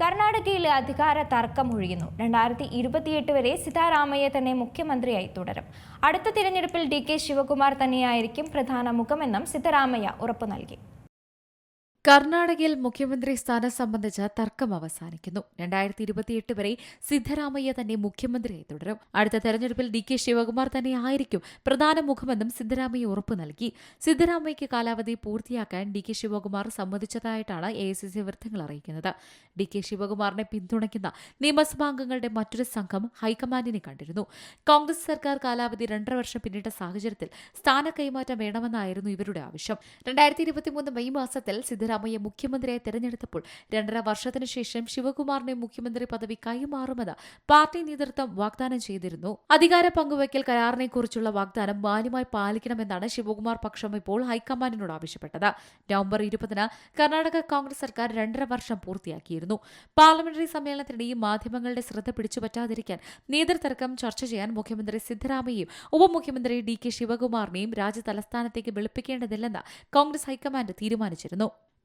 കർണാടകയിലെ അധികാര തർക്കം ഒഴിയുന്നു. രണ്ടായിരത്തി ഇരുപത്തിയെട്ട് വരെ സിതാരാമയ്യ തന്നെ മുഖ്യമന്ത്രിയായി തുടരും. അടുത്ത തിരഞ്ഞെടുപ്പിൽ ഡി കെ ശിവകുമാർ തന്നെയായിരിക്കും പ്രധാന മുഖമെന്നും സിദ്ധരാമയ്യ ഉറപ്പു നൽകി. കർണാടകയിൽ മുഖ്യമന്ത്രി സ്ഥാനം സംബന്ധിച്ച തർക്കം അവസാനിക്കുന്നു. രണ്ടായിരത്തി ഇരുപത്തിയെട്ട് വരെ സിദ്ധരാമയ്യ തന്നെ മുഖ്യമന്ത്രിയായി തുടരും. അടുത്ത തെരഞ്ഞെടുപ്പിൽ ഡി കെ ശിവകുമാർ തന്നെ ആയിരിക്കും പ്രധാന മുഖമെന്നും സിദ്ധരാമയ്യ ഉറപ്പു നൽകി. സിദ്ധരാമയ്യക്ക് കാലാവധി പൂർത്തിയാക്കാൻ ഡി കെ ശിവകുമാർ സമ്മതിച്ചതായിട്ടാണ് എ ഐ സി സി വൃത്തങ്ങൾ അറിയിക്കുന്നത്. ഡി കെ ശിവകുമാറിനെ പിന്തുണയ്ക്കുന്ന നിയമസഭാംഗങ്ങളുടെ മറ്റൊരു സംഘം ഹൈക്കമാൻഡിനെ കണ്ടിരുന്നു. കോൺഗ്രസ് സർക്കാർ കാലാവധി രണ്ടര വർഷം പിന്നിട്ട സാഹചര്യത്തിൽ സ്ഥാന കൈമാറ്റം വേണമെന്നായിരുന്നു ഇവരുടെ ആവശ്യം. രണ്ടായിരത്തി ഇരുപത്തിമൂന്ന് മെയ് മാസത്തിൽ സിദ്ധരാമയ്യ മുഖ്യമന്ത്രിയായി തെരഞ്ഞെടുത്തപ്പോൾ രണ്ടര വർഷത്തിനു ശേഷം ശിവകുമാറിനെ മുഖ്യമന്ത്രി പദവി കൈമാറുമെന്ന് പാർട്ടി നേതൃത്വം വാഗ്ദാനം ചെയ്തിരുന്നു. അധികാര പങ്കുവയ്ക്കൽ കരാറിനെക്കുറിച്ചുള്ള വാഗ്ദാനം മാന്യമായി പാലിക്കണമെന്നാണ് ശിവകുമാർ പക്ഷം ഇപ്പോൾ ഹൈക്കമാൻഡിനോട് ആവശ്യപ്പെട്ടത്. നവംബർ ഇരുപതിന് കർണാടക കോൺഗ്രസ് സർക്കാർ രണ്ടര വർഷം പൂർത്തിയാക്കിയിരുന്നു. പാർലമെന്ററി സമ്മേളനത്തിനിടെ മാധ്യമങ്ങളുടെ ശ്രദ്ധ പിടിച്ചുപറ്റാതിരിക്കാൻ നേതൃതർക്കം ചർച്ച ചെയ്യാൻ മുഖ്യമന്ത്രി സിദ്ധരാമയ്യയും ഉപമുഖ്യമന്ത്രി ഡി കെ ശിവകുമാറിനെയും രാജ്യ തലസ്ഥാനത്തേക്ക് വിളിപ്പിക്കേണ്ടതില്ലെന്ന് കോൺഗ്രസ് ഹൈക്കമാൻഡ് തീരുമാനിച്ചിരുന്നു.